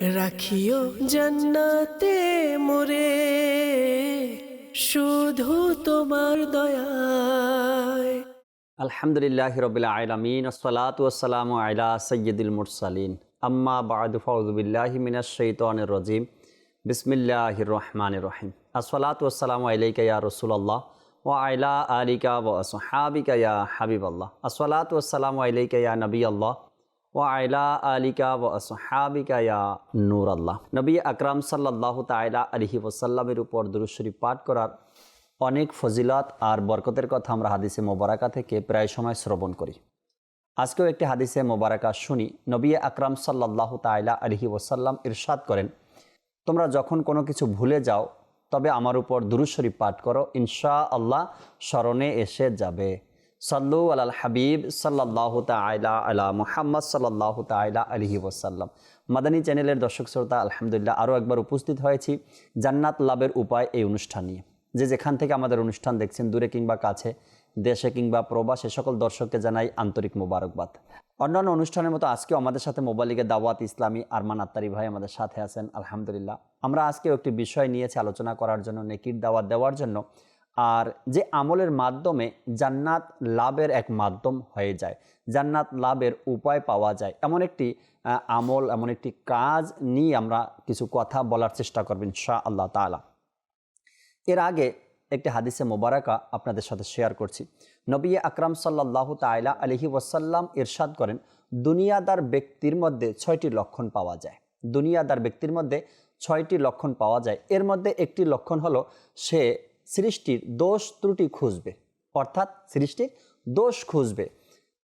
রাখিও জান্নাতে মোরে, শুধু তোমার দয়ায়। আলহামদুলিল্লাহ রবিল আলমিন, আসসালাতু আসসালাম আলা সৈয়দুল মুরসালিন। আম্মা বাদ ফৌজবিল্লাহি মিনাশ শৈতানির রজিম। বিসমিল্লাহ রহমান রহিম। আসসালাতু আসসালামু আলাইকা ইয়া রাসূলুল্লাহ ওয়া আলা আলিকা ওয়া আসহাবিকা ইয়া হাবিবাল্লাহ। আসসালাতু আসসালামু আলাইকা নবী আল্লাহ ওয়া আলা আলিকা ওয়া আসহাবিকা ইয়া নূর আল্লাহ নবী আকরাম সাল্লাল্লাহু তাআলা আলাইহি ওয়াসাল্লামের উপর দুরূদ পাঠ করার অনেক ফজিলত আর বরকতের কথা আমরা হাদিসে মোবারকা থেকে প্রায় সময় শ্রবণ করি। আজকেও একটি হাদিসে মোবারকা শুনি। নবী আকরাম সাল্লাহ তাইলা আলহি ওসাল্লাম ইরশাদ করেন, তোমরা যখন কোনো কিছু ভুলে যাও, তবে আমার উপর দুরুশরী পাঠ করো। ইনশা আল্লাহ স্মরণে এসে যাবে। সাল্লু আল হাবিব সাল্লাহ তাইলা আলা মুহাম্মদ সাল্লাহ তাইলা আলহি ওসাল্লাম মাদানী চ্যানেলের দর্শক শ্রোতা, আলহামদুলিল্লাহ, আরও একবার উপস্থিত হয়েছি জান্নাত লাভের উপায় এই অনুষ্ঠান নিয়ে। যে যেখান থেকে আমাদের অনুষ্ঠান দেখছেন, দূরে কিংবা কাছে, দেশে কিংবা প্রবাসে, সকল দর্শককে জানাই আন্তরিক মোবারকবাদ। অন্যান্য অনুষ্ঠানের মতো আজকেও আমাদের সাথে মোবাইলিকে দাওয়াত ইসলামী আরমান আত্তারি ভাই আমাদের সাথে আছেন, আলহামদুলিল্লাহ। আমরা আজকেও একটি বিষয় নিয়েছি আলোচনা করার জন্য, নেকির দাওয়াত দেওয়ার জন্য আর যে আমলের মাধ্যমে জান্নাত লাভের এক মাধ্যম হয়ে যায়। জান্নাত লাভের উপায় পাওয়া যায়। এমন একটি আমল, এমন একটি কাজ নিয়ে আমরা কিছু কথা বলার চেষ্টা করবেন শাহ আল্লাহ তালা এর আগে একটি হাদিসে মোবারকা আপনাদের সাথে শেয়ার করছি। নবী আকরাম সাল্লাহ তাইলা আলহি ওয়াসাল্লাম ইরশাদ করেন, দুনিয়াদার ব্যক্তির মধ্যে ছয়টি লক্ষণ পাওয়া যায়। দুনিয়াদার ব্যক্তির মধ্যে ছয়টি লক্ষণ পাওয়া যায়। এর মধ্যে একটি লক্ষণ হলো, সে সৃষ্টির দোষ ত্রুটি খুঁজবে। অর্থাৎ সৃষ্টির দোষ খুঁজবে।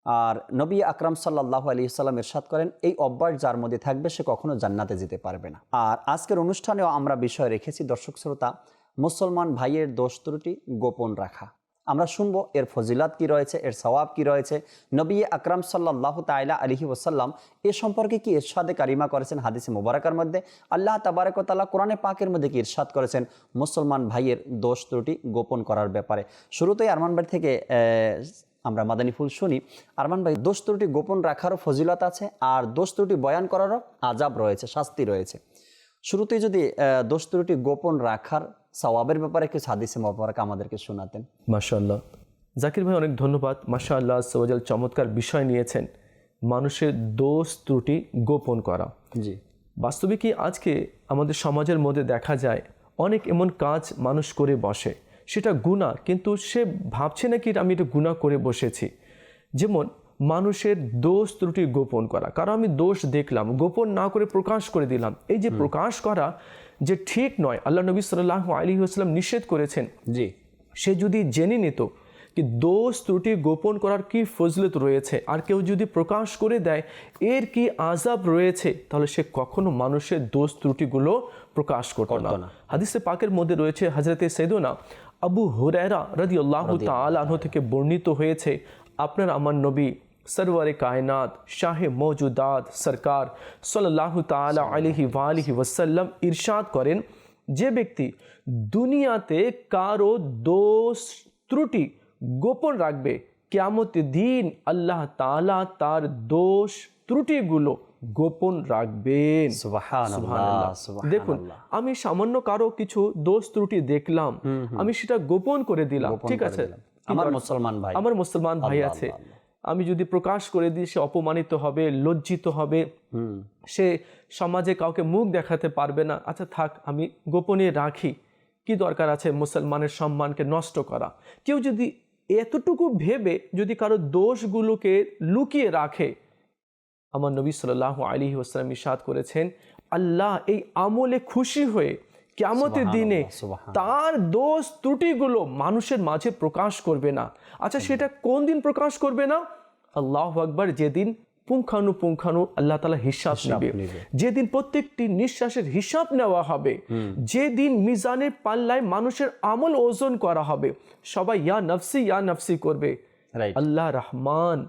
আর নবী আকরাম সাল্লাহ আলী সাল্লাম ইরশাদ করেন, এই অভ্যাস যার মধ্যে থাকবে সে কখনো জান্নাতে যেতে পারবে না। আর আজকের অনুষ্ঠানেও আমরা বিষয় রেখেছি, দর্শক শ্রোতা, মুসলমান ভাইয়ের দোষ ত্রুটি গোপন রাখা। আমরা শুনব, এর ফজিলাত কি রয়েছে, এর সওয়াব কি রয়েছে। নবী আকরাম সাল্লাহ তাইলা আলহি ওসাল্লাম এ সম্পর্কে কি ইরশাদে কারিমা করেছেন হাদিসে মোবারকার মধ্যে? আল্লাহ তাবারকতাল্লাহ কোরআনে পাকের মধ্যে কি ইরশাদ করেছেন? মুসলমান ভাইয়ের দোষ ত্রুটি গোপন করার ব্যাপারে। শুরুতেই আরমান ভাই থেকে আমরা মাদানী ফুল শুনি, আরমান ভাই, দোষ ত্রুটি গোপন রাখারও ফজিলত আছে, আর দোষ ত্রুটি বয়ান করারও আজাব রয়েছে, শাস্তি রয়েছে। শুরুতেই যদি দোষ ত্রুটি গোপন রাখার সওয়াবের ব্যাপারে কিছু হাদিসে মোবারক আমাদেরকে শোনাতেন। মাশাআল্লাহ। জাকির ভাই অনেক ধন্যবাদ। মাশা আল্লাহ সওয়াজাল চমৎকার বিষয় নিয়েছেন। মানুষের দোষ ত্রুটি গোপন করা। জি। বাস্তবে কি আজকে আমাদের সমাজের মধ্যে দেখা যায় অনেক এমন কাজ মানুষ করে বসে। সেটা গুণা কিন্তু সে ভাবছে না কি আমি এটা গুণা করে বসেছি। যেমন মানুষের দোষ ত্রুটি গোপন করা। কারণ আমি দোষ দেখলাম গোপন না করে প্রকাশ করে দিলাম। এই যে প্রকাশ করা যে ঠিক নয় আল্লাহ নবী সাল্লাহ আলী আসলাম নিষেধ করেছেন। জি। সে যদি জেনে নিত কি দোষ ত্রুটি গোপন করার কি ফজলত রয়েছে আর কেউ যদি প্রকাশ করে দেয় এর কি আজাব রয়েছে তাহলে সে কখনো মানুষের দোষ ত্রুটিগুলো প্রকাশ করতো না। হাদিসে পাকের মধ্যে রয়েছে হজরতে সেদুনা আবু হুরায়রা রাদি আল্লাহ তালাহ থেকে বর্ণিত হয়েছে আপনার আমার নবী সরওয়ারে কায়নাত শাহে মৌজুদাত সরকার সাল্লাহ তালা আলহি ওয়ালিহি ওয়াসাল্লাম ইরশাদ করেন যে ব্যক্তি দুনিয়াতে কারও দোষ ত্রুটি গোপন রাখবে কেমত দিন আল্লাহ তাআলা তার দোষ ত্রুটিগুলো গোপন রাখবেন। দেখুন আমি সামান্য কারও কিছু দোষ ত্রুটি দেখলাম আমি সেটা গোপন করে দিলাম ঠিক আছে আমার মুসলমান ভাই আমার মুসলমান ভাই আছে আমি যদি প্রকাশ করে দিই সে অপমানিত হবে লজ্জিত হবে। সে সমাজে কাউকে মুখ দেখাতে পারবে না। আচ্ছা থাক আমি গোপনে রাখি। কি দরকার আছে মুসলমানের সম্মানকে নষ্ট করা? কেউ যদি এতটুকু ভেবে যদি কারও দোষগুলোকে লুকিয়ে রাখে আমার নবী সাল্লাহ আলী ওসলাম ইসাদ করেছেন আল্লাহ এই আমলে খুশি হয়ে কেমতের দিনে তার দোষ ত্রুটিগুলো মানুষের মাঝে প্রকাশ করবে না। আচ্ছা সেটা কোন দিন প্রকাশ করবে না? আল্লাহ আকবার যেদিন পুঙ্খানুপুঙ্খানু আল্লাহ তালা হিসাব নেবে। যেদিন প্রত্যেকটি নিঃশ্বাসের হিসাব নেওয়া হবে যেদিন মিজানের পাল্লায় মানুষের আমল ওজন করা হবে সবাই ইয়া নফসি ইয়া নফসি করবে। আল্লাহ রহমান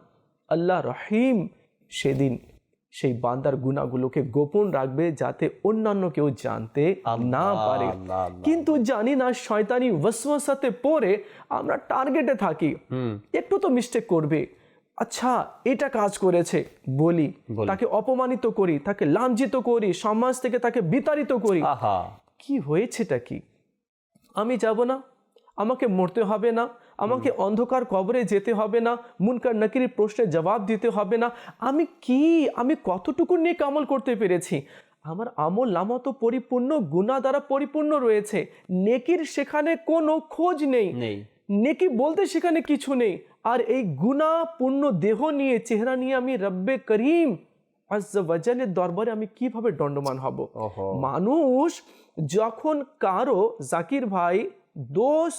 আল্লাহ রহিম সেদিন সেই বান্দার গুণাগুলোকে গোপন রাখবে যাতে অন্যান্য কেউ জানতে না পারে। কিন্তু জানি না শয়তানি ওয়াসওয়াসাতে পড়ে আমরা টার্গেটে থাকি। একটু তো মিস্টেক করবে। আচ্ছা এটা কাজ করেছে বলি। তাকে অপমানিত করি তাকে লাঞ্ছিত করি সমাজ থেকে তাকে বিতাড়িত করি। কি হয়েছেটা কি? আমি যাব না? আমাকে মরতে হবে না? আমাকে অন্ধকার কবরে যেতে হবে না মুনকার নাকির প্রশ্নের জবাব দিতে হবে না। আমি কি? আমি কতটুকু নিয়ে কামল করতে পেরেছি? আমার আমল নামা তো পরিপূর্ণ গুণা দ্বারা পরিপূর্ণ রয়েছে। নেকির সেখানে কোনো খোঁজ নেই। নেকি বলতে সেখানে কিছু নেই। আর এই গুণা পূর্ণ দেহ নিয়ে চেহারা নিয়ে আমি রব্বে করিম আজ্জাওয়াজালের দরবারে আমি কীভাবে দণ্ডমান হব? মানুষ যখন কারও জাকির ভাই দোষ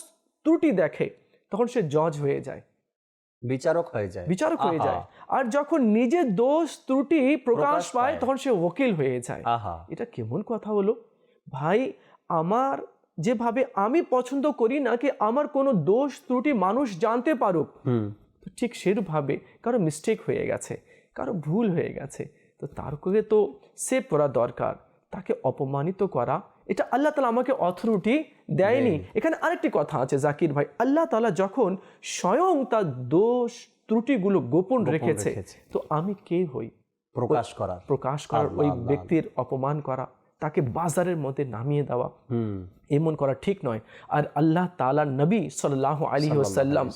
ত্রুটি দেখে তখন সে জজ হয়ে যায়। বিচারক হয়ে যায়। বিচারক হয়ে যায়। আর যখন নিজের দোষ ত্রুটি প্রকাশ পায়। তখন সে ওকিল হয়ে যায়। এটা কেমন কথা হলো? ভাই আমার যেভাবে আমি পছন্দ করি না কি আমার কোনো দোষ ত্রুটি মানুষ জানতে পারুক? ঠিক সেরূপভাবে কারও মিস্টেক হয়ে গেছে কারও ভুল হয়ে গেছে। তো তার করে তো সেভ করা দরকার। তাকে অপমানিত করা এটা আল্লাহ তালা আমাকে অথরিটি দেয়নি। এখানে আরেকটি কথা আছে জাকির ভাই। আল্লাহ তালা যখন স্বয়ং তার দোষ ত্রুটিগুলো গোপন রেখেছে। তো আমি কে হই? প্রকাশ করা প্রকাশ করার ওই ব্যক্তির অপমান করা তাকে বাজারের মধ্যে নামিয়ে দেওয়া। হুম। এমন করা ঠিক নয়। আর আল্লাহ তালা নবী সাল্লাহ আলী সাল্লাম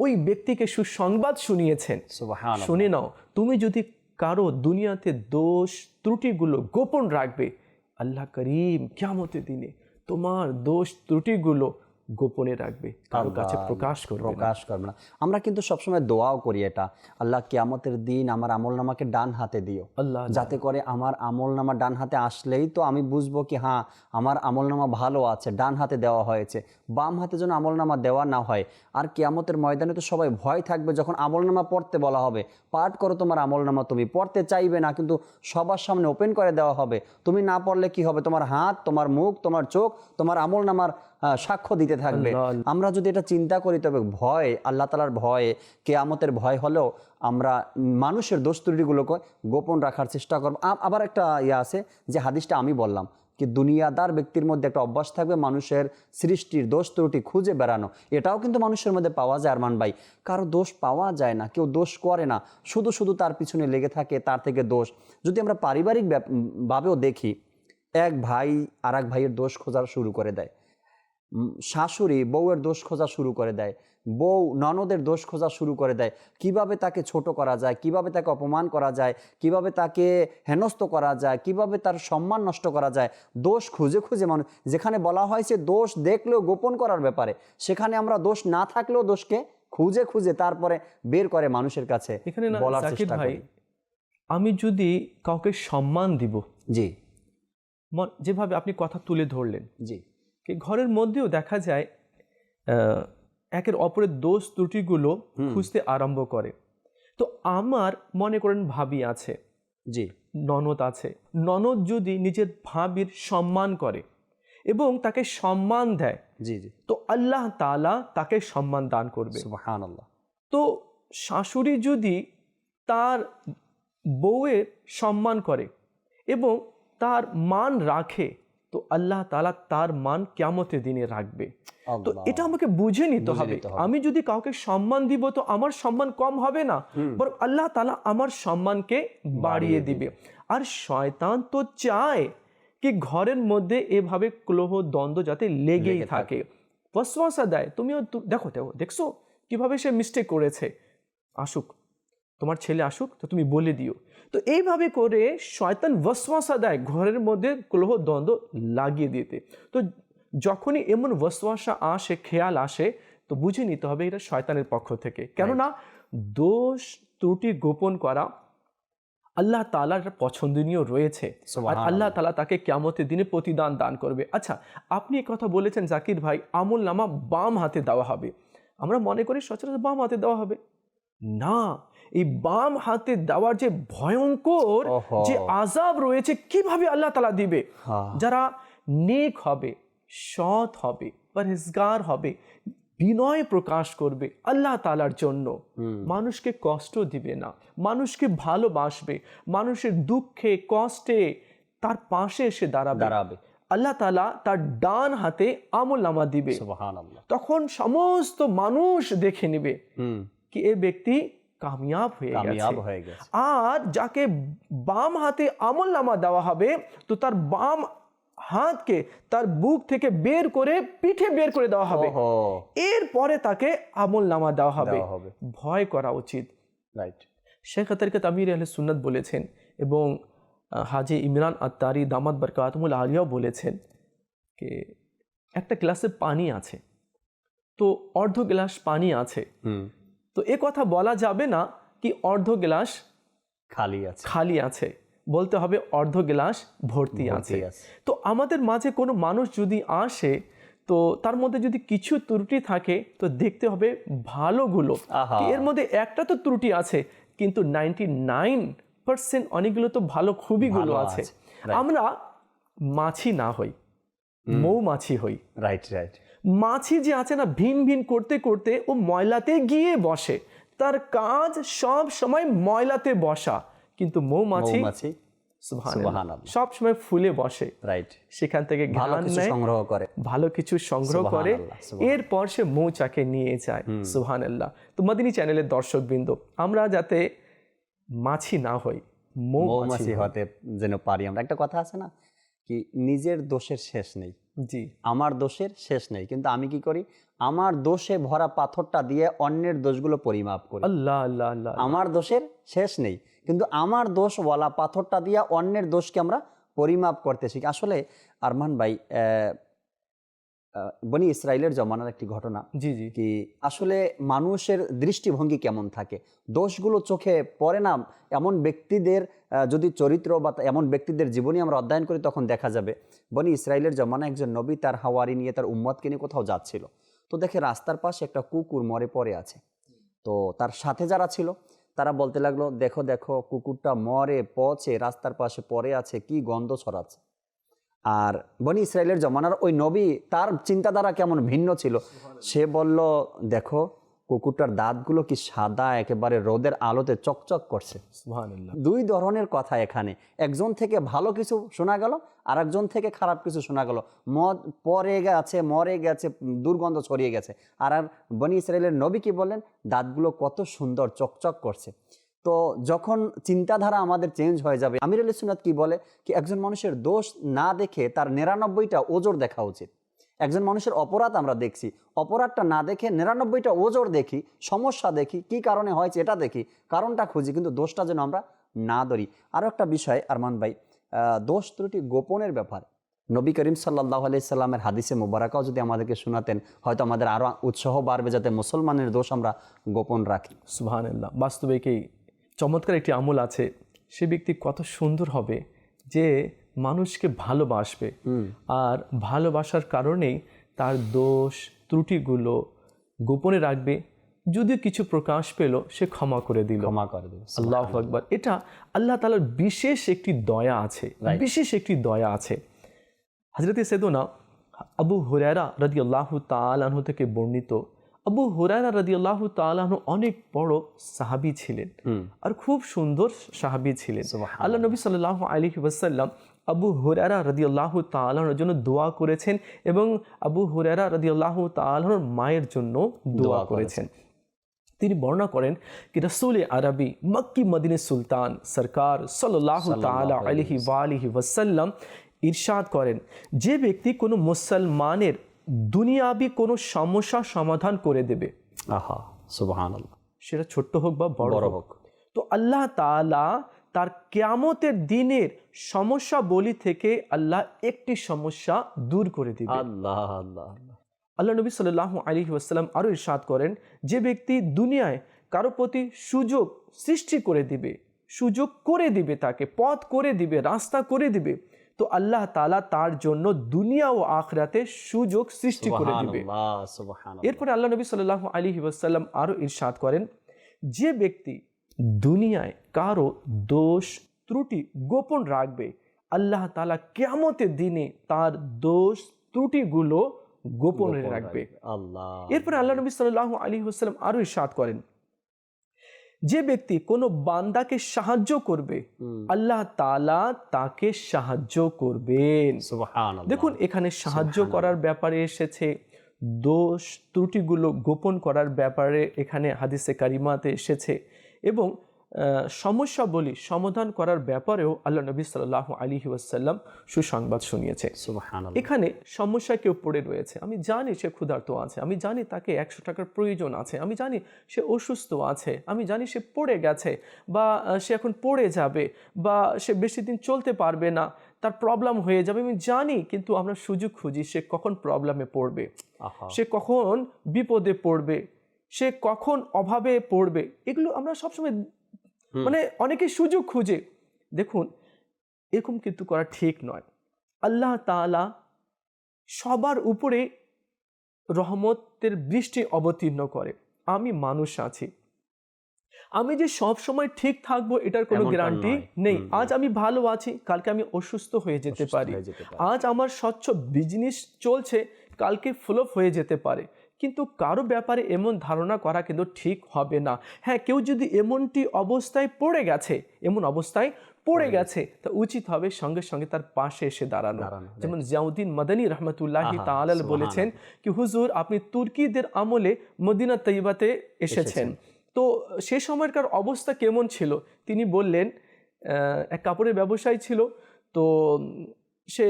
ওই ব্যক্তিকে সুসংবাদ শুনিয়েছেন। শুনে নাও তুমি যদি কারও দুনিয়াতে দোষ ত্রুটিগুলো গোপন রাখবে আল্লাহ করিম কেমতে দিনে তোমার দোষ ত্রুটিগুলো গোপনে রাখবে কারও কাছে প্রকাশ করবে প্রকাশ করবে না। আমরা কিন্তু সবসময় দোয়াও করি এটা। আল্লাহ কিয়ামতের দিন আমার আমল নামাকে ডান হাতে দিও। আল্লাহ যাতে করে আমার আমল নামা ডান হাতে আসলেই তো আমি বুঝব কি হ্যাঁ আমার আমল নামা ভালো আছে ডান হাতে দেওয়া হয়েছে। বাম হাতে যেন আমল নামা দেওয়া না হয়। আর কিয়ামতের ময়দানে তো সবাই ভয় থাকবে যখন আমল নামা পড়তে বলা হবে। পাঠ করো তোমার আমল নামা তুমি পড়তে চাইবে না কিন্তু সবার সামনে ওপেন করে দেওয়া হবে। তুমি না পড়লে কি হবে? তোমার হাত তোমার মুখ তোমার চোখ তোমার আমল নামার সাক্ষ্য দিতে থাকবে। আমরা যদি এটা চিন্তা করি তবে ভয় আল্লাহ তালার ভয়ে কেয়ামতের ভয় হলেও আমরা মানুষের দোষ ত্রুটিগুলোকে গোপন রাখার চেষ্টা করব। আবার একটা ইয়ে আছে যে হাদিসটা আমি বললাম কি দুনিয়াদার ব্যক্তির মধ্যে একটা অভ্যাস থাকবে মানুষের সৃষ্টির দোষ ত্রুটি খুঁজে বেড়ানো। এটাও কিন্তু মানুষের মধ্যে পাওয়া যায় আরমান ভাই। কারও দোষ পাওয়া যায় না কেউ দোষ করে না। শুধু শুধু তার পিছনে লেগে থাকে তার থেকে দোষ। যদি আমরা পারিবারিক ভাবেও দেখি এক ভাই আর এক ভাইয়ের দোষ খোঁজার শুরু করে দেয়। শাশুড়ি বউয়ের দোষ খোঁজা শুরু করে দেয়। বউ ননদের দোষ খোঁজা শুরু করে দেয়। কীভাবে তাকে ছোট করা যায় কীভাবে তাকে অপমান করা যায় কীভাবে তাকে হেনস্থ করা যায় কীভাবে তার সম্মান নষ্ট করা যায় দোষ খুঁজে খুঁজে মানুষ যেখানে বলা হয়েছে দোষ দেখলেও গোপন করার ব্যাপারে সেখানে আমরা দোষ না থাকলেও দোষকে খুঁজে খুঁজে তারপরে বের করে মানুষের কাছে এখানে বলার চেষ্টা ভাই করি। আমি যদি কাউকে সম্মান দিব জি। যেভাবে আপনি কথা তুলে ধরলেন জি। ঘরের মধ্যেও দেখা যায় একের অপরের দোষ ত্রুটিগুলো খুঁজতে আরম্ভ করে। তো আমার মনে করেন ভাবি আছে। জি। ননদ আছে। ননদ যদি নিজের ভাবির সম্মান করে এবং তাকে সম্মান দেয় জি জি। তো আল্লাহ তাআলা তাকে সম্মান দান করবে। তো শাশুড়ি যদি তার বউয়ের সম্মান করে এবং তার মান রাখে তো আল্লাহ তাআলা তার মান কেমতের দিনে রাখবে। তো এটা আমাকে বুঝে নিতে হবে। আমি যদি কাউকে সম্মান দিব তো আমার সম্মান কম হবে না। বরং আল্লাহ তাআলা আমার সম্মানকে বাড়িয়ে দিবে। আর শয়তান তো চায় কি ঘরের মধ্যে এভাবে ক্লোহ দ্বন্দ্ব যাতে লেগেই থাকে। ওয়াসওয়াসা দেয়। তুমিও দেখো দেখো দেখছ কীভাবে সে মিস্টেক করেছে। আসুক। তোমার ছেলে আসুক তো তুমি বলে দিও। তো এইভাবে করে শয়তান ওয়াসওয়াসা দেয় ঘরের মধ্যে ক্লোহ দ্বন্দ্ব লাগিয়ে দিতে। তো যখনই এমন ওয়াসওয়াসা আসে খেয়াল আসে তো বুঝে নিতে হবে এটা শয়তানের পক্ষ থেকে। কেননা দোষ ত্রুটি গোপন করা আল্লাহ তালার পছন্দনীয় রয়েছে। আর আল্লাহ তালা তাকে কেমতের দিনে প্রতিদান দান করবে। আচ্ছা আপনি কথা বলেছেন জাকির ভাই আমল নামা বাম হাতে দেওয়া হবে। আমরা মনে করি সচরাচর বাম হাতে দেওয়া হবে। না এই বাম হাতে দেওয়ার যে ভয়ঙ্কর যে আজাব রয়েছে কীভাবে আল্লাহ তালা দিবে। যারা নেক হবে সৎ হবে পরহেজগার হবে বিনয় প্রকাশ করবে আল্লাহ তালার জন্য মানুষকে কষ্ট দিবে না মানুষকে ভালোবাসবে মানুষের দুঃখে কষ্টে তার পাশে এসে দাঁড়াবে। দাঁড়াবে। আল্লাহ তালা তার ডান হাতে আমল নামা দিবে তখন সমস্ত মানুষ দেখে নেবে কি এ ব্যক্তি কামিয়াব হয়ে কামিয়াব হয়ে গেছে। আর যাকে বাম হাতে আমল নামা দেওয়া হবে তো তার বাম হাতকে তার বুক থেকে বের করে পিঠে বের করে দেওয়া হবে। এরপরে তাকে আমল নামা দেওয়া হবে। ভয় করা উচিত। রাইট শেখ আতারকে তামির আহলে সুন্নত বলেছেন এবং হাজি ইমরান আত্তারি দামাত বরকাতমুল আলিয়াও বলেছেন যে একটা গ্লাসে পানি আছে। তো অর্ধ গ্লাস পানি আছে। তো এ কথা বলা যাবে না কি অর্ধ গ্লাস খালি আছে। খালি আছে। বলতে হবে অর্ধ গ্লাস ভর্তি আছে। তো আমাদের মাঝে কোনো মানুষ যদি আসে তো তার মধ্যে যদি কিছু ত্রুটি থাকে তো দেখতে হবে ভালোগুলো। এর মধ্যে একটা তো ত্রুটি আছে কিন্তু নাইনটি নাইন পার্সেন্ট অনেকগুলো তো ভালো খুবইগুলো ভালো আছে। আছে। আমরা মাছি না হই মৌমাছি হই। রাইট রাইট মাছি যে আছে না ভিন ভিন করতে করতে ও ময়লাতে গিয়ে বসে। তার কাজ সব সময় ময়লাতে বসা। কিন্তু মৌমাছি সব সময় ফুলে বসে। রাইট সেখান থেকে ঘ্রাণ সংগ্রহ করে। ভালো কিছু সংগ্রহ করে। এরপর সে মৌচাকে নিয়ে যায়। সুহান আল্লাহ তো মদিনী চ্যানেলের দর্শকবৃন্দ আমরা যাতে মাছি না হই মৌমাছি হতে যেন পারি। আমরা একটা কথা আছে না কি নিজের দোষের শেষ নেই। জি। আমার দোষের শেষ নেই। কিন্তু আমি কি করি? আমার দোষে ভরা পাথরটা দিয়ে অন্যের দোষগুলো পরিমাপ করি। আল্লাহ আল্লাহ আল্লাহ আমার দোষের শেষ নেই। কিন্তু আমার দোষ দোষওয়ালা পাথরটা দিয়ে অন্যের দোষকে আমরা পরিমাপ করতে শিখি। আসলে আরমান ভাই বনি ইসরায়েলের জমানার একটি ঘটনা। জি জি। কি আসলে মানুষের দৃষ্টিভঙ্গি কেমন থাকে? দোষগুলো চোখে পড়ে না? এমন ব্যক্তিদের যদি চরিত্র বা এমন ব্যক্তিদের জীবনী আমরা অধ্যয়ন করি তখন দেখা যাবে বনি ইসরায়েলের জমানা একজন নবী তার হাওয়ারি নিয়ে তার উম্মতকে নিয়ে কোথাও যাচ্ছিল। তো দেখে রাস্তার পাশে একটা কুকুর মরে পড়ে আছে। তো তার সাথে যারা ছিল তারা বলতে লাগল দেখো দেখো কুকুরটা মরে পচে রাস্তার পাশে পড়ে আছে কি গন্ধ ছড়াচ্ছে? আর বনি ইসরায়েলের জমানার ওই নবী তার চিন্তাধারা কেমন ভিন্ন ছিল? সে বলল দেখো কুকুরটার দাঁতগুলো কি সাদা একেবারে রোদের আলোতে চকচক করছে। দুই ধরনের কথা এখানে। একজন থেকে ভালো কিছু শোনা গেল আর একজন থেকে খারাপ কিছু শোনা গেল। মদ পরে গেছে মরে গেছে দুর্গন্ধ ছড়িয়ে গেছে। আর আর বনি ইসরায়েলের নবী কি বললেন? দাঁতগুলো কত সুন্দর চকচক করছে। তো যখন চিন্তাধারা আমাদের চেঞ্জ হয়ে যাবে, আমির আলী সুনাত কি বলে? কি একজন মানুষের দোষ না দেখে তার নিরানব্বইটা ওজোর দেখা উচিত। একজন মানুষের অপরাধ আমরা দেখছি, অপরাধটা না দেখে নিরানব্বইটা ওজোর দেখি, সমস্যা দেখি, কি কারণে হয়েছে এটা দেখি, কারণটা খুঁজি, কিন্তু দোষটা যেন আমরা না ধরি। আরও একটা বিষয়, আরমান ভাই দোষ ত্রুটি গোপনের ব্যাপার। নবী করিম সাল্লাহ আলাইসাল্লামের হাদিসে মুবারাকাও যদি আমাদেরকে শোনাতেন, হয়তো আমাদের আরও উৎসাহ বাড়বে যাতে মুসলমানের দোষ আমরা গোপন রাখি। সুহান আল্লাহ বাস্তবে কি চমৎকার একটি আমল আছে। সে ব্যক্তি কত সুন্দর হবে যে মানুষকে ভালোবাসবে। আর ভালোবাসার কারণেই তার দোষ ত্রুটিগুলো গোপনে রাখবে। যদিও কিছু প্রকাশ পেল সে ক্ষমা করে দিল। ক্ষমা করে দেবে আল্লাহ আকবর। এটা আল্লাহ তালার বিশেষ একটি দয়া আছে। বিশেষ একটি দয়া আছে। হজরত সেদোনা আবু হুরায়রা রদি আল্লাহ তালাহ থেকে বর্ণিত আবু হুরায়রা রদি আল্লাহ তালাহ অনেক বড় সাহাবি ছিলেন আর খুব সুন্দর সাহাবি ছিলেন। আল্লাহ নবী সাল্লাহ আলী ওয়াসাল্লাম আবু হুরারা রদি আল্লাহ তালাহর জন্য দোয়া করেছেন এবং আবু হুরারা রদি আল্লাহ তালাহর মায়ের জন্য দোয়া করেছেন। তিনি বর্ণনা করেন কি রসুল আরবি মক্কি মদিনী সুলতান সরকার সাল্লাহ তালা আলহি ওয়ালিহি ওয়াসাল্লাম ইরশাদ করেন যে ব্যক্তি কোনো মুসলমানের দুনিয়াবি কোনো সমস্যা সমাধান করে দেবে। আহা সুবহান সেটা ছোট্ট হোক বা বড় হোক। তো আল্লাহ তাআলা তার কেয়ামতের দিনের সমস্যা বলি থেকে আল্লাহ একটি সমস্যা দূর করে দিবে। আল্লাহ আল্লাহ আল্লাহ। আল্লাহ নবী সাল্লাহ আলী ওয়াসাল্লাম আরও ইরশাদ করেন যে ব্যক্তি দুনিয়ায় কারও প্রতি সুযোগ সৃষ্টি করে দিবে সুযোগ করে দিবে তাকে পথ করে দিবে রাস্তা করে দিবে তো আল্লাহ তাআলা তার জন্য দুনিয়া ও আখরাতে সুযোগ সৃষ্টি করে দিবে। এরপরে আল্লাহ নবী সাল্লাহ আলী ওয়াসাল্লাম আরও ইরশাদ করেন যে ব্যক্তি দুনিয়ায় কারও দোষ ত্রুটি গোপন রাখবে আল্লাহ তালা কেয়ামতের দিনে তার দোষ ত্রুটিগুলো গোপনে রাখবে। আল্লাহ। এরপরে আল্লাহ নবী সাল্লাহ আলী ওসাল্লাম আরও ইরশাদ করেন যে ব্যক্তি কোনো বান্দাকে সাহায্য করবে আল্লাহ তালা তাকে সাহায্য করবেন। দেখুন এখানে সাহায্য করার ব্যাপারে এসেছে দোষ ত্রুটিগুলো গোপন করার ব্যাপারে এখানে হাদিসে কারিমাতে এসেছে এবং সমস্যা বলি সমাধান করার ব্যাপারেও আল্লাহ নবী সাল্লাহ আলী ওয়াসাল্লাম সুসংবাদ শুনিয়েছে। এখানে সমস্যা কেউ পড়ে রয়েছে। আমি জানি সে ক্ষুধার্ত আছে আমি জানি তাকে একশো টাকার প্রয়োজন আছে আমি জানি সে অসুস্থ আছে আমি জানি সে পড়ে গেছে বা সে এখন পড়ে যাবে বা সে বেশি দিন চলতে পারবে না তার প্রবলেম হয়ে যাবে আমি জানি কিন্তু আমরা সুযোগ খুঁজি সে কখন প্রবলেমে পড়বে। সে কখন বিপদে পড়বে সে কখন অভাবে পড়বে এগুলো আমরা সবসময় মানে অনেকে সুযোগ খুঁজে। দেখুন এরকম কিন্তু করা ঠিক নয়। আল্লাহ তাআলা সবার উপরে রহমতের বৃষ্টি অবতীর্ণ করে। আমি মানুষ আছি। আমি যে সব সময় ঠিক থাকব এটার কোনো গ্যারান্টি নেই। আজ আমি ভালো আছি কালকে আমি অসুস্থ হয়ে যেতে পারি। হয়ে যেতে পারে। আজ আমার স্বচ্ছ বিজনেস চলছে কালকে ফ্লপ হয়ে যেতে পারে। কিন্তু কারও ব্যাপারে এমন ধারণা করা কিন্তু ঠিক হবে না। হ্যাঁ কেউ যদি এমনটি অবস্থায় পড়ে গেছে এমন অবস্থায় পড়ে গেছে তা উচিত হবে সঙ্গে সঙ্গে তার পাশে এসে দাঁড়ানো। যেমন জিয়াউদ্দিন মাদানী রহমতুল্লাহ তাআলা বলেছেন কি হুজুর আপনি তুর্কিদের আমলে মদিনা তৈবাতে এসেছেন। তো সে সময়কার অবস্থা কেমন ছিল? তিনি বললেন এক কাপড়ের ব্যবসায়ী ছিল তো সে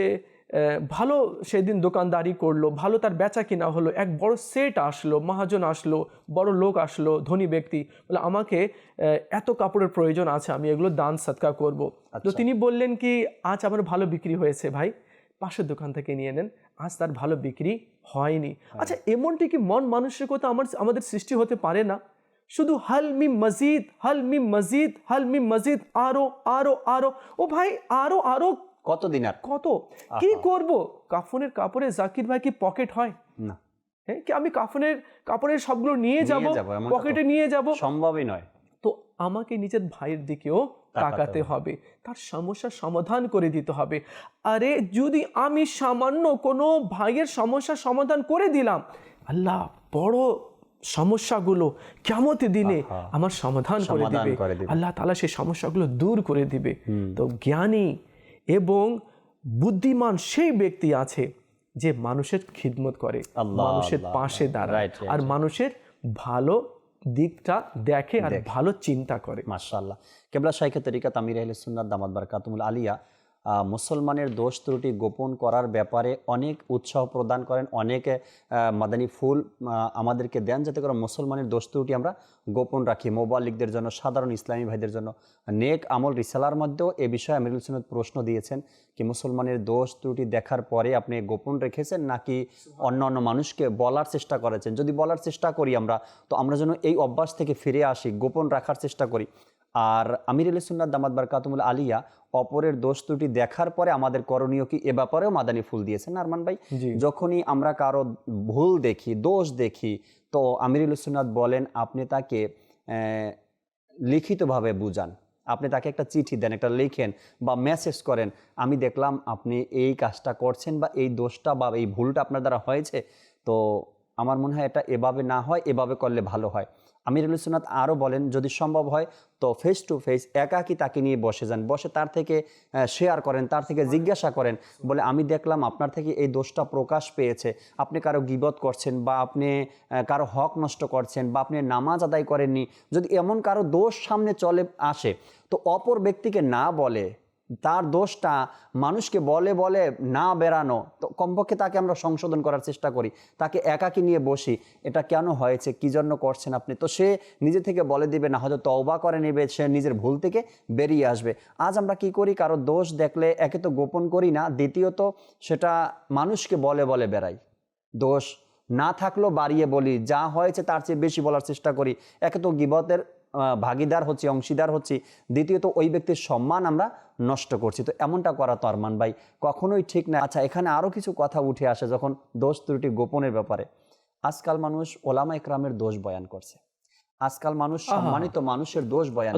ভালো সেদিন দোকানদারি করল ভালো তার বেচা কিনা হলো এক বড় সেট আসলো মহাজন আসলো বড় লোক আসলো ধনী ব্যক্তি বলে আমাকে এত কাপড়ের প্রয়োজন আছে আমি এগুলো দান সৎকা করব। তো আচ্ছা। তিনি বললেন কি আজ আমার ভালো বিক্রি হয়েছে ভাই পাশের দোকান থেকে নিয়ে নেন আজ তার ভালো বিক্রি হয়নি। আচ্ছা এমনটি কি মন মানসিকতা আমার আমাদের সৃষ্টি হতে পারে না? শুধু হাল মি মজিদ হাল মি মজিদ হাল মি মজিদ আরও আরও আরও ও ভাই আরও আরও কতদিন আর? কত? কি করব? কাফনের কাপড়ে জাকির ভাই কি পকেট হয়। না। হ্যাঁ কি আমি কাফনের কাপড়ের সবগুলো নিয়ে যাব? পকেটে নিয়ে যাব? সম্ভবই নয়। তো আমাকে নিজের ভাইয়ের দিকেও তাকাতে হবে। তার সমস্যার সমাধান করে দিতে হবে। আরে যদি আমি সামান্য কোনো ভাইয়ের সমস্যার সমাধান করে দিলাম আল্লাহ বড় সমস্যাগুলো কেমতে দিনে। আমার সমাধান করে দিবে। করে দিবে। আল্লাহ তালা সেই সমস্যাগুলো দূর করে দিবে। তো জ্ঞানী এবং বুদ্ধিমান সেই ব্যক্তি আছে যে মানুষের খিদমত করে মানুষের পাশে দাঁড়ায় Right, right, আর মানুষের ভালো দিকটা দেখে আর ভালো চিন্তা করে। মাশাল্লাহ কেবলা শাইখে তরিকা তামির আহলে সুন্নাত দামাত বারকাতুমুল আলিয়া মুসলমানের দোষ ত্রুটি গোপন করার ব্যাপারে অনেক উৎসাহ প্রদান করেন অনেকে মাদানী ফুল আমাদেরকে দেন যাতে করে মুসলমানের দোষ ত্রুটি আমরা গোপন রাখি। মোবাল্লিকদের জন্য সাধারণ ইসলামী ভাইদের জন্য নেক আমল রিসালার মধ্যেও এ বিষয়ে আমিরুল সুন্নত প্রশ্ন দিয়েছেন কি মুসলমানের দোষ ত্রুটি দেখার পরে আপনি গোপন রেখেছেন নাকি অন্য অন্য মানুষকে বলার চেষ্টা করেছেন? যদি বলার চেষ্টা করি আমরা তো আমরা যেন এই অভ্যাস থেকে ফিরে আসি গোপন রাখার চেষ্টা করি। আর আমির আলী সুন্নাত দামাত বারকাতুমুল আলিয়া অপরের দোষ দুটি দেখার পরে আমাদের করণীয় কি? এ ব্যাপারেও মাদানি ফুল দিয়েছেন আরমান ভাই? যখনই আমরা কারও ভুল দেখি দোষ দেখি তো আমিরুল সুন্নাত বলেন আপনি তাকে লিখিতভাবে বুঝান। আপনি তাকে একটা চিঠি দেন একটা লিখেন বা মেসেজ করেন আমি দেখলাম আপনি এই কাজটা করছেন বা এই দোষটা বা এই ভুলটা আপনার দ্বারা হয়েছে তো আমার মনে হয় এটা এভাবে না হয় এভাবে করলে ভালো হয়। আমির সুনাত আরও বলেন, যদি সম্ভব হয়, তো ফেস টু ফেস একাকি তাকে নিয়ে বসে যান। বসে তার থেকে শেয়ার করেন, তার থেকে জিজ্ঞাসা করেন। বলে, আমি দেখলাম আপনার থেকে এই দোষটা প্রকাশ পেয়েছে। আপনি কারও গিবত করছেন বা আপনি কারও হক নষ্ট করছেন বা আপনি নামাজ আদায় করেননি। যদি এমন কারও দোষ সামনে চলে আসে, তো অপর ব্যক্তিকে না বলে তার দোষটা মানুষকে বলে বলে না বেরানো তো কমপক্ষে তাকে আমরা সংশোধন করার চেষ্টা করি। তাকে একাকি নিয়ে বসি, এটা কেন হয়েছে, কি জন্য করছেন আপনি? তো সে নিজে থেকে বলে দিবে না, হয়তো তওবা করে নেবে, সে নিজের ভুল থেকে বেরিয়ে আসবে। আজ আমরা কি করি? কারও দোষ দেখলে একে তো গোপন করি না, দ্বিতীয়ত সেটা মানুষকে বলে বলে বেড়াই। দোষ না থাকলেও বাড়িয়ে বলি, যা হয়েছে তার চেয়ে বেশি বলার চেষ্টা করি। একে তো গিবতের ভাগিদার হচ্ছি, অংশীদার হচ্ছি। দ্বিতীয়ত ওই ব্যক্তির সম্মান আমরা নষ্ট করছি। তো এমনটা করা তো আরমান ভাই কখনোই ঠিক না। আচ্ছা এখানে আরও কিছু কথা উঠে আসে যখন দোষ ত্রুটি গোপনের ব্যাপারে। আজকাল মানুষ ওলামা একরামের দোষ বয়ান করছে। আজকাল মানুষ সম্মানিত মানুষের দোষ বয়ান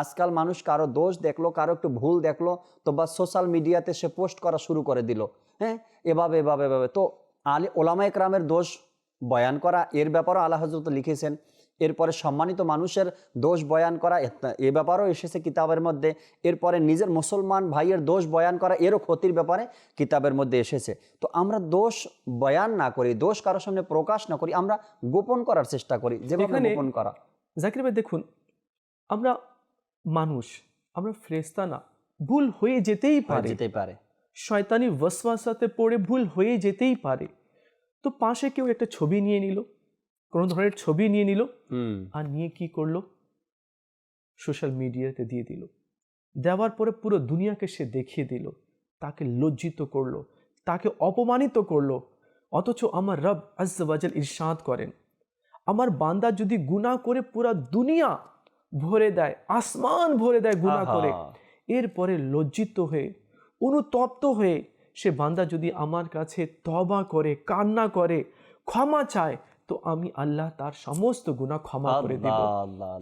আজকাল মানুষ কারও দোষ দেখল কারও একটু ভুল দেখল তো বা সোশ্যাল মিডিয়াতে সে পোস্ট করা শুরু করে দিল। হ্যাঁ? এভাবে এভাবে এভাবে। তো আলী ওলামা একরামের দোষ বয়ান করা এর ব্যাপারেও আল্লাহ হজরত লিখেছেন এরপরে সম্মানিত মানুষের দোষ বয়ান করা এ- ব্যাপারেও এসেছে কিতাবের মধ্যে। এরপরে নিজের মুসলমান ভাইয়ের দোষ বয়ান করা এরও ক্ষতির ব্যাপারে কিতাবের মধ্যে এসেছে। তো আমরা দোষ বয়ান না করি দোষ কারোর সামনে প্রকাশ না করি আমরা গোপন করার চেষ্টা করি যেভাবে গোপন করা। জাকির ভাই দেখুন আমরা মানুষ আমরা ফ্রেস্তা না ভুল হয়ে যেতেই পারে। যেতেই পারে। শয়তানি ওয়াসওয়াসাতে পড়ে ভুল হয়ে যেতেই পারে। তো পাশে কেউ একটা ছবি নিয়ে নিল কোনো ধরনের ছবি নিয়ে নিল আর নিয়ে কি করল? সোশ্যাল মিডিয়াতে দিয়ে দিল। দেওয়ার পরে পুরো দুনিয়াকে সে দেখিয়ে দিল। তাকে লজ্জিত করল। তাকে অপমানিত করল। অথচ আমার রব আজ্জাবাজাল ইরশাদ করেন। আমার বান্দা যদি গুনাহ করে পুরা দুনিয়া ভরে দেয় আসমান ভরে দেয় আহা। করে এরপরে লজ্জিত হয়ে অনুতপ্ত হয়ে সে বান্দা যদি আমার কাছে তবা করে কান্না করে ক্ষমা চায় তো আমি আল্লাহ তার সমস্ত গুনাহ ক্ষমা করে দেব।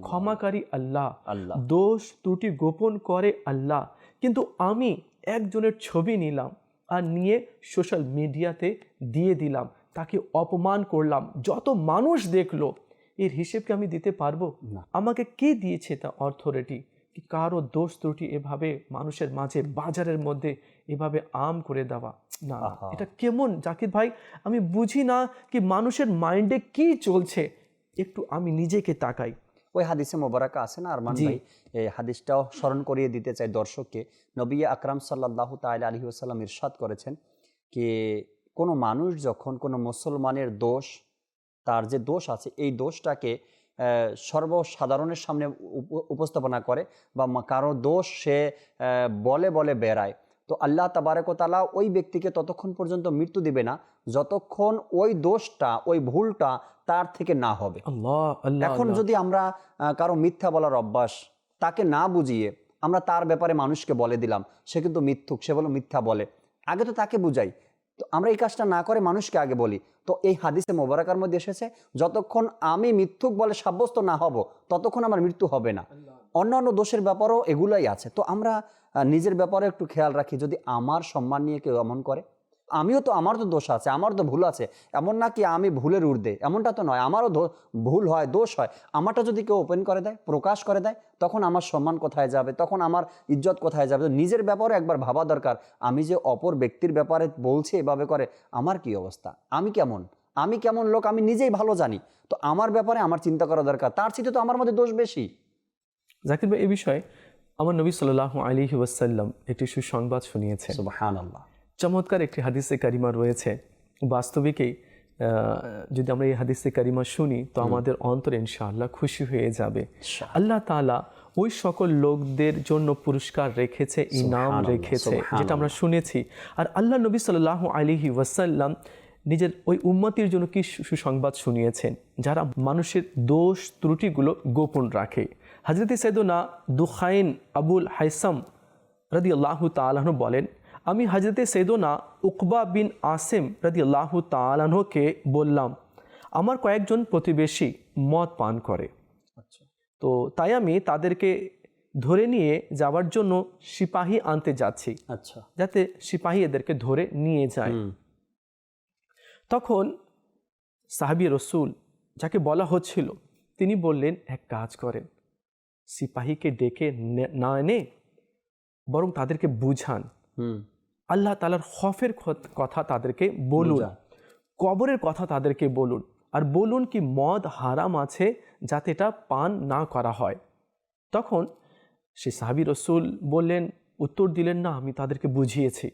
ক্ষমাকারী আল্লাহ। আল্লাহ। দোষ ত্রুটি গোপন করে আল্লাহ। কিন্তু আমি একজনের ছবি নিলাম আর নিয়ে সোশ্যাল মিডিয়াতে দিয়ে দিলাম। তাকে অপমান করলাম। যত মানুষ দেখল এর হিসেবকে আমি দিতে পারব? না। আমাকে কে দিয়েছে তা অথরিটি কারও দোষ ত্রুটি এভাবে মানুষের মাঝে বাজারের মধ্যে এভাবে আম করে দেওয়া? না এটা কেমন? জাকির ভাই আমি বুঝি না কি মানুষের মাইন্ডে কি চলছে? একটু আমি নিজেকে তাকাই। ওই হাদিসে মোবারকা আছে না আরমান। ভাই? এই হাদিসটাও স্মরণ করিয়ে দিতে চাই দর্শককে। নবী আকরাম সাল্লাহ তাইলা আলহি আসাল্লাম ইরশাদ করেছেন কি কোনো মানুষ যখন কোনো মুসলমানের দোষ তার যে দোষ আছে এই দোষটাকে সর্বসাধারণের সামনে উপ- উপস্থাপনা করে বা কারও দোষ সে বলে বলে বেড়ায়। তো আল্লাহ তাবারকতালা ওই ব্যক্তিকে ততক্ষণ পর্যন্ত মৃত্যু দিবে না যতক্ষণ ওই দোষটা ওই ভুলটা তার থেকে না হবে। এখন যদি আমরা কারও মিথ্যা বলার অভ্যাস তাকে না বুঝিয়ে আমরা তার ব্যাপারে মানুষকে বলে দিলাম সে কিন্তু মিথ্যুক সে বলো মিথ্যা বলে। আগে তো তাকে বুঝাই তো আমরা এই কাজটা না করে মানুষকে আগে বলি। তো এই হাদিসে মোবারকার মধ্যে এসেছে যতক্ষণ আমি মিথ্যুক বলে সাব্যস্ত না হব ততক্ষণ আমার মৃত্যু হবে না। অন্যান্য দোষের ব্যাপারও এগুলাই আছে। তো আমরা নিজের ব্যাপারে একটু খেয়াল রাখি যদি আমার সম্মান নিয়ে কেউ এমন করে আমিও তো আমার তো দোষ আছে আমার তো ভুল আছে। এমন না কি আমি ভুলের ঊর্ধ্বে এমনটা তো নয় আমারও ভুল হয় দোষ হয়। আমারটা যদি কেউ ওপেন করে দেয় প্রকাশ করে দেয় তখন আমার সম্মান কোথায় যাবে তখন আমার ইজ্জত কোথায় যাবে? তো নিজের ব্যাপারে একবার ভাবা দরকার আমি যে অপর ব্যক্তির ব্যাপারে বলছি এভাবে করে আমার কি অবস্থা? আমি কেমন? আমি কেমন লোক? আমি নিজেই ভালো জানি। তো আমার ব্যাপারে আমার চিন্তা করা দরকার তার চেয়ে তো আমার মধ্যে দোষ বেশি। জাকির ভাই এই বিষয়ে আমার নবী সাল্লাহ আলী ওয়াসাল্লাম একটি সুসংবাদ শুনিয়েছেন। সুবহান আল্লাহ চমৎকার একটি হাদিসে কারিমা রয়েছে। বাস্তবিকেই যদি আমরা এই হাদিসে কারিমা শুনি তো আমাদের অন্তর ইনশাআল্লাহ খুশি হয়ে যাবে। আল্লাহ তাআলা ওই সকল লোকদের জন্য পুরস্কার রেখেছে ইনাম রেখেছে যেটা আমরা শুনেছি। আর আল্লাহ নবী সাল্লাহ আলিহি ওয়াসাল্লাম নিজের ওই উম্মতির জন্য কি সুসংবাদ শুনিয়েছেন? যারা মানুষের দোষ ত্রুটিগুলো গোপন রাখে। হজরত সৈদনা দুখাইন আবুল হাইসাম রাদি আল্লাহ তালাহ বলেন আমি হজরতে সৈদনা উকবা বিন আসেম রাদি আল্লাহ তালাহকে বললাম আমার কয়েকজন প্রতিবেশী মদ পান করে। আচ্ছা। তো তাই আমি তাদেরকে ধরে নিয়ে যাওয়ার জন্য সিপাহী আনতে যাচ্ছি। আচ্ছা। যাতে সিপাহী এদেরকে ধরে নিয়ে যায়। তখন সাহাবি রসুল যাকে বলা হচ্ছিল তিনি বললেন এক কাজ করেন। সিপাহীকে ডেকে নে- না এনে বরং তাদেরকে বুঝান। আল্লাহ তালার খফের কথা তাদেরকে বলুন। কবরের কথা তাদেরকে বলুন। আর বলুন কি মদ হারাম আছে যাতে এটা পান না করা হয়। তখন সে সাহাবি রসুল বললেন উত্তর দিলেন না আমি তাদেরকে বুঝিয়েছি।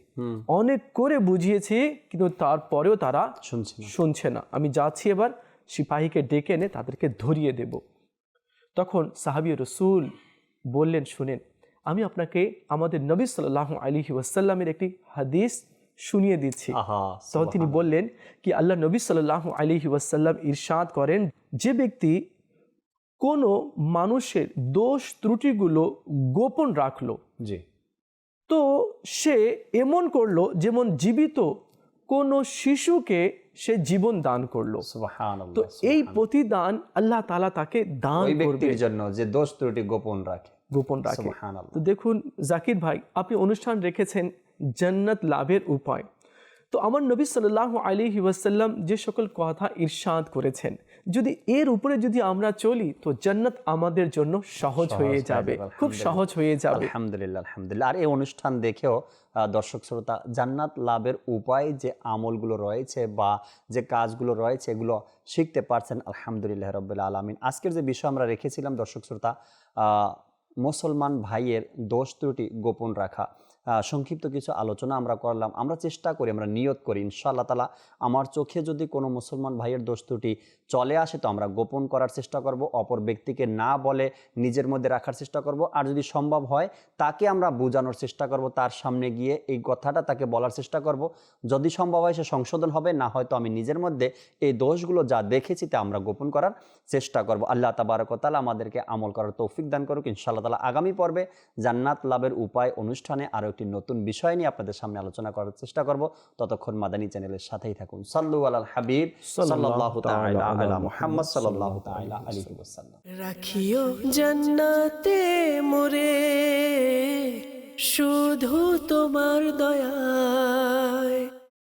অনেক করে বুঝিয়েছি কিন্তু তারপরেও তারা শুনছি। শুনছে না। আমি যাচ্ছি এবার সিপাহীকে ডেকে এনে তাদেরকে ধরিয়ে দেব। তখন সাহাবি রসুল বললেন শুনেন আমি আপনাকে আমাদের নবী সাল্লাহ আলী ওয়াসাল্লামের একটি হাদিস শুনিয়ে দিচ্ছি। তখন তিনি বললেন কি আল্লাহ নবী সাল্লাহ আলী ওয়াসাল্লাম ইরশাদ করেন যে ব্যক্তি কোনো মানুষের দোষ ত্রুটিগুলো গোপন রাখল জি। তো সে এমন করল যেমন জীবিত কোনো শিশুকে সে জীবন দান করল। তো এই প্রতিদান আল্লাহ তালা তাকে দান করবে ব্যক্তির জন্য যে দোষ ত্রুটি গোপন রাখে। গোপন রাখে। তো দেখুন জাকির ভাই আপনি অনুষ্ঠান রেখেছেন জান্নাত লাভের উপায়। তো আমার নবী সাল্লাহ আলী ওয়াসাল্লাম যে সকল কথা ইরশাদ করেছেন যদি এর উপরে যদি আমরা চলি তো জান্নাত আমাদের জন্য সহজ হয়ে যাবে খুব সহজ হয়ে যাবে। আলহামদুলিল্লাহ আলহামদুলিল্লাহ। আর এই অনুষ্ঠান দেখেও দর্শক শ্রোতা জান্নাত লাভের উপায় যে আমলগুলো রয়েছে বা যে কাজগুলো রয়েছে এগুলো শিখতে পারছেন আলহামদুলিল্লাহ রবিল্লা আলমিন। আজকের যে বিষয় আমরা রেখেছিলাম দর্শক শ্রোতা আহ, মুসলমান ভাইয়ের দোষ ত্রুটি গোপন রাখা। সংক্ষিপ্ত কিছু আলোচনা আমরা করলাম। আমরা চেষ্টা করি, আমরা নিয়ত করি। ইনশাআল্লাহ তালা আমার চোখে যদি কোনো মুসলমান ভাইয়ের দোষ ত্রুটি চলে আসে তো আমরা গোপন করার চেষ্টা করব, অপর ব্যক্তিকে না বলে নিজের মধ্যে রাখার চেষ্টা করব। আর যদি সম্ভব হয়, তাকে আমরা বোঝানোর চেষ্টা করব, তার সামনে গিয়ে এই কথাটা তাকে বলার চেষ্টা করব। যদি সম্ভব হয় সে সংশোধন হবে, না হয়তো আমি নিজের মধ্যে এই দোষগুলো যা দেখেছি তা আমরা গোপন করার চেষ্টা করব। আল্লাহ তাবারকতালা আমাদেরকে আমল করার তৌফিক দান করুক। ইনশাআল্লাহ তালা আগামী পর্বে জান্নাত লাভের উপায় অনুষ্ঠানে আরও একটি নতুন বিষয় নিয়ে আপনাদের সামনে আলোচনা করার চেষ্টা করব। ততক্ষণ মাদানী চ্যানেলের সাথেই থাকুন। সাল্লু আলাল হাবিব সাল্লাল্লাহু তাআলা আলা মুহাম্মদ সাল্লাল্লাহু তাআলা আলাইহি ওয়াসাল্লাম। রাখিও জান্নাতে মোরে শুধু তোমার দয়ায়।